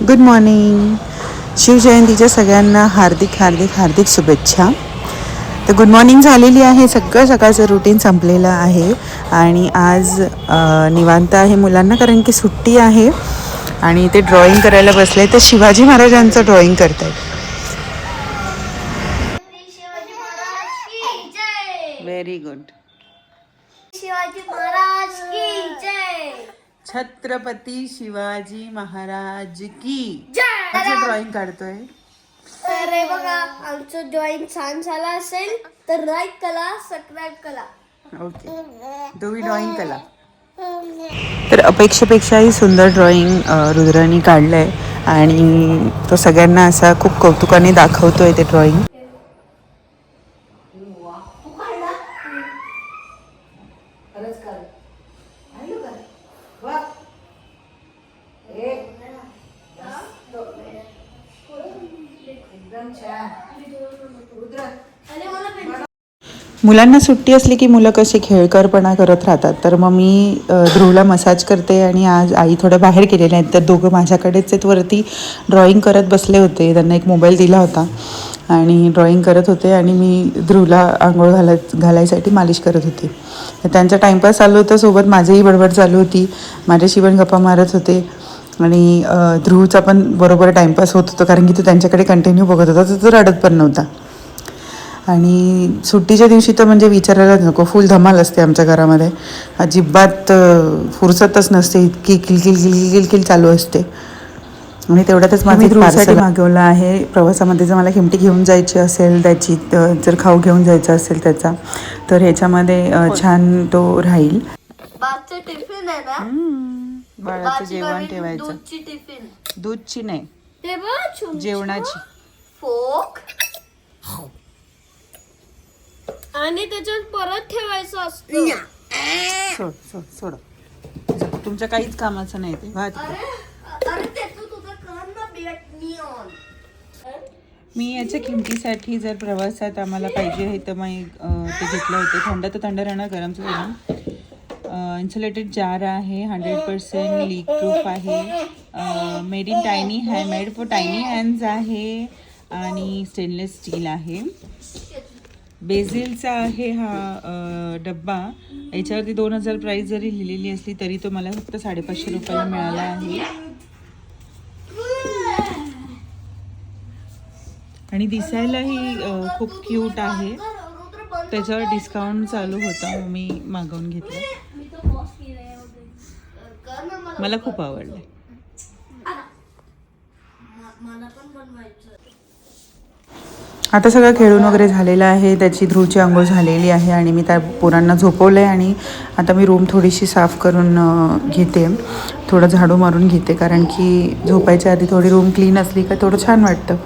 Good morning शिवजयंतीच्या सगळ्यांना हार्दिक हार्दिक हार्दिक शुभेच्छा. तर गुड मॉर्निंग झालेली आहे. सगळं सकाळचं रुटीन संपलेलं आहे. आणि आज निवांत आहे मुलांना कारण की सुट्टी आहे. आणि ते ड्रॉइंग करायला बसले तर शिवाजी महाराजांचं ड्रॉइंग करत आहेत व्हेरी गुड शिवाजी महाराज छत्रपती शिवाजी महाराज की. जय ड्रॉइंग काढतोय. तर हे बघा आमचं ड्रॉइंग छान झालं असेल तर लाईक करा सबस्क्राईब करा. ओके तुम्ही ड्रॉइंग कला तर अपेक्षेपेक्षाही सुंदर ड्रॉइंग रुद्रानी काढलं आहे आणि तो सगळ्यांना असा खूप कौतुकाने दाखवतोय ते ड्रॉइंग मुलांना सुट्टी असली की मुलं कशी खेळकरपणा करत राहतात. तर मग मी ध्रुवला मसाज करते आणि आज आई थोडं बाहेर गेलेल्या आहेत. तर दोघं माझ्याकडेच आहेत. वरती ड्रॉईंग करत बसले होते. त्यांना एक मोबाईल दिला होता. आणि ड्रॉईंग करत होते आणि मी ध्रुवला आंघोळ घाला घालायसाठी मालिश करत होते. तर त्यांचा टाईमपास चालू होता. सोबत माझीही बडबड चालू होती. माझ्याशी पण गप्पा मारत होते. आणि ध्रुवचा पण बरोबर टाईमपास होत होतो. कारण की तो त्यांच्याकडे कंटिन्यू बघत होता. तर तो रडत पण नव्हता. आणि सुट्टीच्या दिवशी तर म्हणजे विचारायलाच नको. फुल धमाल असते आमच्या घरामध्ये. अजिबात फुरसतच नसते. इतकी किलकिल किलकिल किलकिल चालू असते. आणि तेवढ्यातच माझी ध्रुवसाठी मागवलं आहे. प्रवासामध्ये जर मला किमटी घेऊन जायची असेल त्याची जर खाऊ घेऊन जायचा असेल त्याचा तर ह्याच्यामध्ये छान तो राहील. बाचं टिफिन आहे ना? बाळाचं जेवण ठेवायचं. दूधची टिफिन. दूधची नाही. जेवणाची. फोक. आणि त्याच्यात परत ठेवायचं असतं. सोड सोड सोड. तुमच्या काहीच कामाचं नाही ते. वाह तिकडे. अरे अरे त्याचं तुझं कर ना बेट निऑन. मी याच्या किमतीसाठी जर प्रवासात आम्हाला पाहिजे आहे तर मग अ, ते घेतलं होतं. थंड तर थंड राहणार गरमचं गरम. इन्सुलेटेड जार आहे हंड्रेड पर्सेंट लीक प्रूफ आहे made in tiny hand made for tiny hands आहे. आणि स्टेनलेस स्टील आहे. बेझिलचा आहे हा डब्बा. याच्यावरती दोन हजार प्राईस जरी लिहिलेली असली तरी तो मला फक्त साडेपाचशे रुपयाला मिळाला आहे. आणि दिसायलाही खूप क्यूट आहे. त्याच्यावर डिस्काउंट चालू होता मी मागवून घेतलं. मला मला खूप आवडलं. मला पण बनवायचं. आता सगळं खेळून वगैरे झालेलं आहे. त्याची ध्रुवची आंघोळ झालेली आहे आणि मी त्या पोरांना झोपवलं आहे आणि आता मी रूम थोडीशी साफ करून घेते. थोडं झाडू मारून घेते कारण की झोपायच्या आधी थोडी रूम क्लीन असली का थोडं छान वाटतं.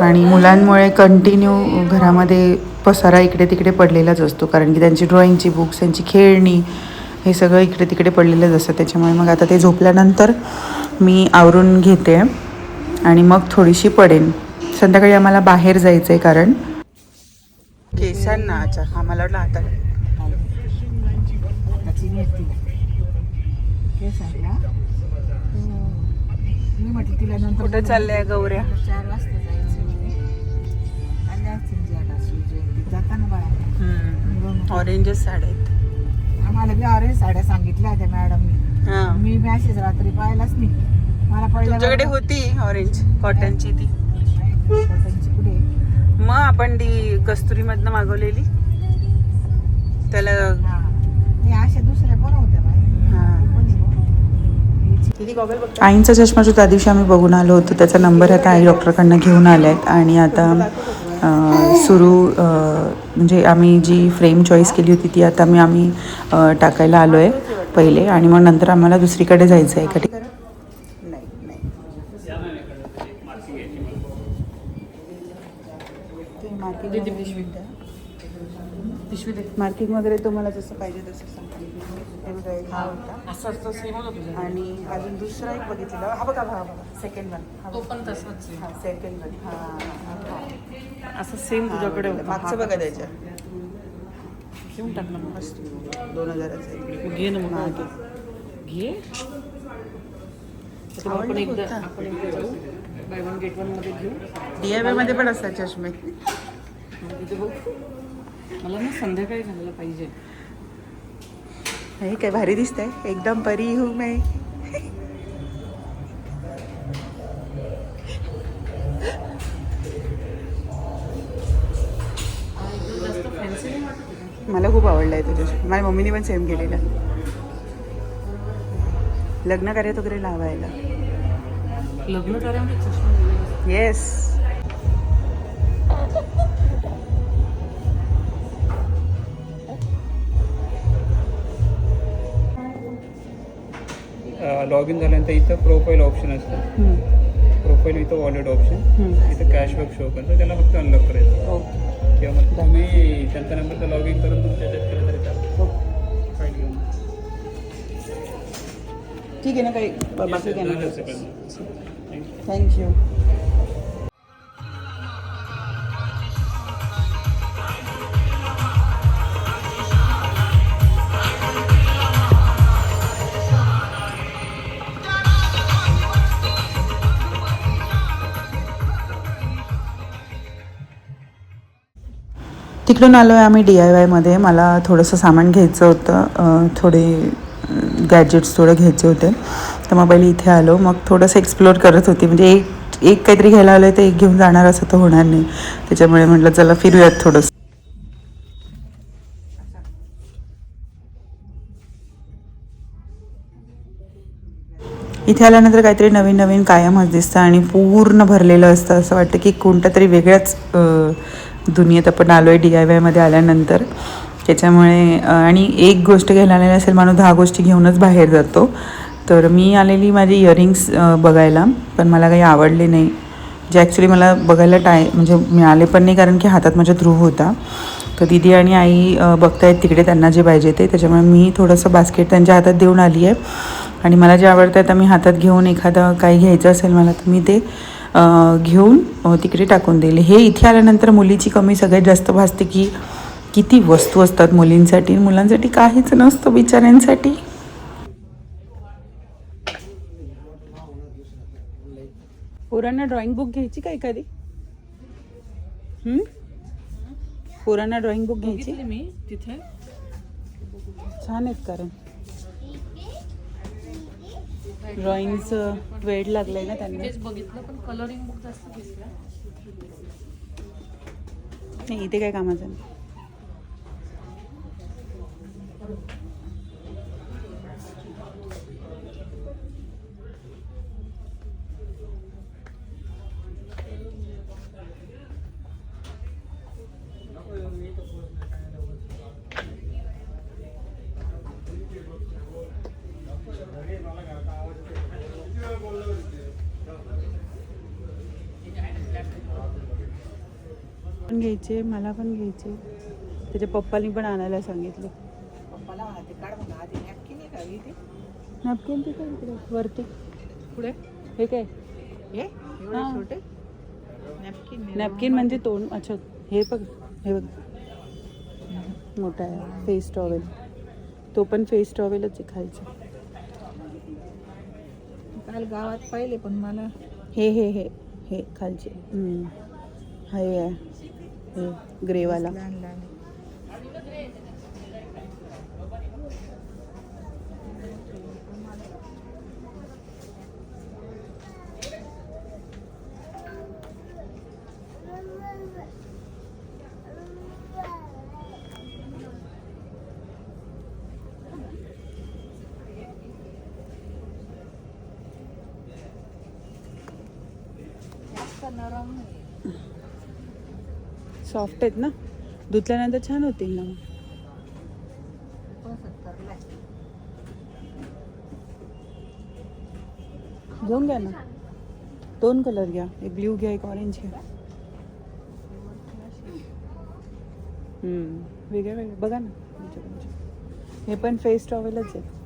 आणि मुलांमुळे कंटिन्यू घरामध्ये पसारा इकडे तिकडे पडलेलाच असतो कारण की त्यांची ड्रॉइंगची बुक्स त्यांची खेळणी हे सगळं इकडे तिकडे पडलेलंच असतं. त्याच्यामुळे मग आता ते झोपल्यानंतर मी आवरून घेते आणि मग थोडीशी पडेन. संध्याकाळी आम्हाला बाहेर जायचं आहे कारण. केसांना अच्छा हा मला वाटलं आता. मी म्हटलं तिला नंतर कुठे चाललंय गौऱ्या? चार वाजता जायचं ऑरेंजच साड्या आहेत. आम्हाला बी ऑरेंज साड्या सांगितल्या होत्या मॅडमनी हा. मी मॅसेज रात्री पाहिलाच नाही. मला तुमच्याकडे होती ऑरेंज कॉटनची ती? पुढे. मग आपण ती कस्तुरी मधनं मागवलेली. त्याला अशा दुसऱ्या पण होत्या? आईंचा चष्मा जो त्या दिवशी आम्ही बघून आलो होतो. त्याचा नंबर आता आई डॉक्टरकडनं घेऊन आले आहेत आणि आता सुरू म्हणजे आम्ही जी फ्रेम चॉईस केली होती ती आता मी आम्ही टाकायला आलो आहे पहिले. आणि मग नंतर आम्हाला दुसरीकडे जायचं आहे एका ठिकाणी मार्किंग वगैरे तुम्हाला जसं पाहिजे तसं सांगा हा होता. आणि अजून दुसरा एक बघितलेला. हा बघा हा बघा. सेकंड वन तो पण तसाच हा सेकंड वन हा असं सेम तुझ्याकडे मागचं बघा त्याच्या. घेऊन टाक ना मस्त. दोन हजाराचं घे ना मग. घे. आपण एकदा आपण एकदा जाऊ. बाय वन गेट वनमध्ये घेऊ. आयमध्ये पण असतात चष्मे. मग तिथे बघू. मला ना संध्याकाळी घालायला पाहिजे. हे काय भारी दिसतंय. एकदम परी हूँ फॅन्सी नाही. मला खूप आवडलं आहे तुझ्या माझ्या मम्मीने पण सेम केलेलं. लग्न कार्यात वगैरे लावायला. लग्न कार्यामध्ये. येस लॉग इन झाल्यानंतर इथं प्रोफाईल ऑप्शन असतं. प्रोफाईल इथं वॉलेट ऑप्शन इथं कॅशबॅक शो करतं. त्याला फक्त अनलॉक करायचं. ओके किंवा मग तुम्ही त्यांचा नंबरचा लॉग इन करून तुमच्या केलं तरी चालेल. घेऊन. ठीक आहे ना काही? बाकी थँक्यू तिकडून आलो आहे आम्ही डी आय वायमध्ये मला थोडंसं सामान घ्यायचं होतं. थोडे गॅजेट्स थोडे घ्यायचे होते. तर मग पहिले इथे आलो. मग थोडंसं एक्सप्लोअर करत होती. म्हणजे एक एक काहीतरी घ्यायला आलं तर एक घेऊन जाणार असं तर होणार नाही. त्याच्यामुळे म्हटलं चला फिरूयात थोडंसं. इथे आल्यानंतर काहीतरी नवीन नवीन कायमच दिसतं आणि पूर्ण भरलेलं असतं. असं वाटतं की कोणत्या तरी वेगळ्याच दुनियेत आपण आलो आहे डी आय वायमध्ये आल्यानंतर. त्याच्यामुळे आणि एक गोष्ट घ्यायला आलेली असेल माणूस दहा गोष्टी घेऊनच बाहेर जातो. तर मी आलेली माझी इयरिंग्स बघायला पण मला काही आवडले नाही. जे ॲक्च्युली मला बघायला टाय म्हणजे मिळाले पण नाही कारण की हातात माझ्या ध्रुव होता. तर दिदी आणि आई बघतायत तिकडे त्यांना जे पाहिजे ते. त्याच्यामुळे मी थोडंसं बास्केट त्यांच्या हातात देऊन आली आहे आणि मला जे आवडतं आता मी हातात घेऊन एखादं काही घ्यायचं असेल मला तर मी ते घेऊन तिकडे टाकून दिले हे इथे आल्यानंतर मुलीची कमी सगळ्यात जास्त भासते की किती वस्तू असतात मुलींसाठी. मुलांसाठी काहीच नसतं बिचाऱ्यांसाठी. पोरांना ड्रॉइंग बुक घ्यायची का एखादी? हं? पोरांना ड्रॉइंग बुक घ्यायची? मी तिथे. छान आहेत कारण. ड्रॉइंगचं वेळ लागलंय ना त्यांना. बघितलं पण कलरिंग बुक जास्त दिसल्या नाही इथे काय कामाचं? पण घ्यायचे मला पण घ्यायचे. त्याच्या पप्पानी पण आणायला सांगितलं. पप्पाला म्हणा ते काढ म्हणा आधी नॅपकिन आहे का? इथे. नॅपकिन तिथे इकडे? वरती. पुढे? हे काय? हे? एवढे हा. छोटे? नॅपकिन नॅपकिन म्हणजे तोंड. अच्छा हे बघ हे बघ. मोठा आहे. फेस टॉवेल तो पण फेस टॉवेलच आहे खायचं काल गावात पाहिले पण मला. हे हे हे हे खालचे. हम्म. हे आहे. हे ग्रेवाला लहान लहान सॉफ्ट आहेत ना? धुतल्यानंतर छान होतील ना मग. घेऊन घ्या ना. दोन कलर घ्या. एक ब्ल्यू घ्या एक ऑरेंज घ्या. वेगळे वेगळे. बघा ना. हे पण फेस टॉवेलच आहे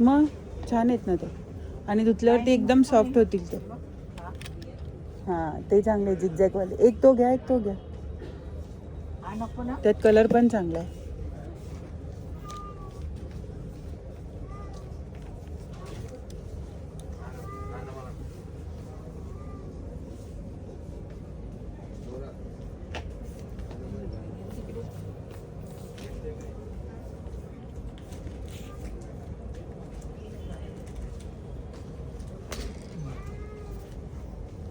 मग? छान आहेत ना ते. आणि धुतल्यावरती एकदम सॉफ्ट होतील ते. हां ते चांगले झिगझॅगवाले एक तो घ्या एक तो घ्या. त्यात कलर पण चांगला आहे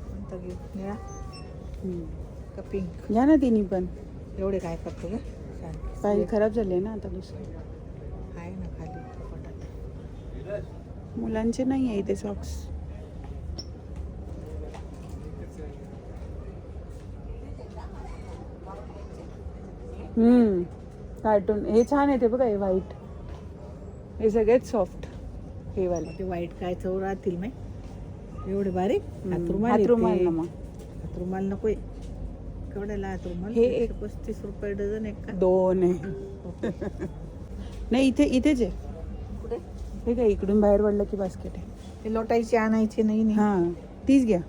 कोणतं घेऊ निळा. का पिंक घ्या ना तिन्ही पण. एवढे काय करतो ग? छान. पाय खराब झाले ना आता दुसरे. आहे ना खाली. मुलांचे नाही आहे इथे सॉक्स हम्म. कार्टून हे छान आहे ते बघा हे व्हाईट हे सगळेच सॉफ्ट हे वाले. ते वाईट काय चव राहतील नाही एवढे बारीक? हातरुमाल हातरुमाल. ना मग हातरुमाल नकोय. केवढ्याला हातरुमाल? हे एक- पस्तीस रुपये डझन एक का? दोन आहे. नाही इथे इथेच आहे. कुठे? हे काय इकडून बाहेर पडलं की बास्केट आहे. ते लोटायचे आणायचे नाही नाही. हां तीच घ्या.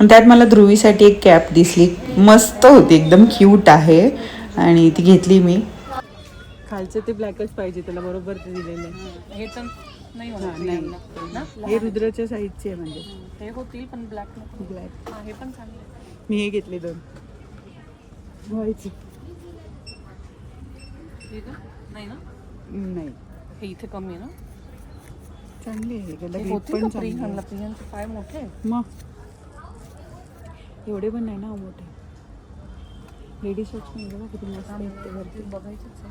आणि त्यात मला ध्रुवीसाठी एक कॅप दिसली. मस्त होती एकदम क्यूट आहे. आणि ती घेतली मी. खालचं ते ब्लॅकच पाहिजे त्याला बरोबर ते दिलेलं आहे. हे तर नाही होणार. हा, नाही. हे रुद्राच्या साईजचे आहे म्हणजे. हे होतील पण ब्लॅक ब्लॅक हा हे पण चांगले. मी हे घेतले दोन. व्हायचे हे नाही ना? नाही. हे इथे कमी आहे ना? चांगले आहे त्याला हे होतील पण का चांगली पाय मोठे. मग. एवढे पण नाही ना हो मोठे. लेडीज शॉर्ट्स पण बघा किती मस्त आहेत ते वरती. बघायचंच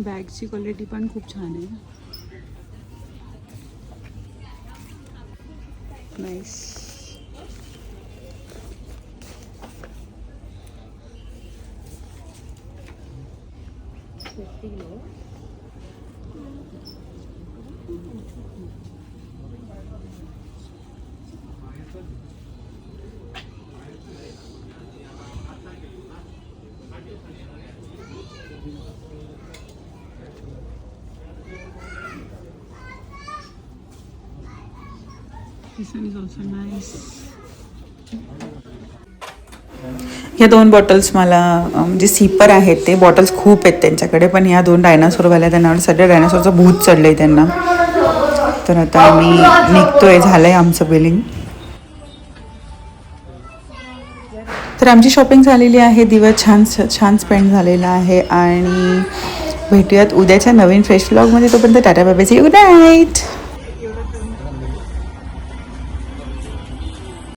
बॅगची क्वालिटी पण खूप छान आहे. Nice This one is also nice. ह्या दोन बॉटल्स मला म्हणजे सीपर आहेत ते बॉटल्स खूप आहेत त्यांच्याकडे पण ह्या दोन डायनासोरवाल्या त्यांना सध्या डायनासोरचं भूत चढलंय त्यांना तर आता आम्ही निघतोय झालंय आमचं बिलिंग तर आमची शॉपिंग झालेली आहे दिवस छान छान स्पेंड झालेला आहे आणि भेटूयात उद्याच्या नवीन फ्रेश व्लॉगमध्ये तोपर्यंत टाटा बाबाची गुड नाईट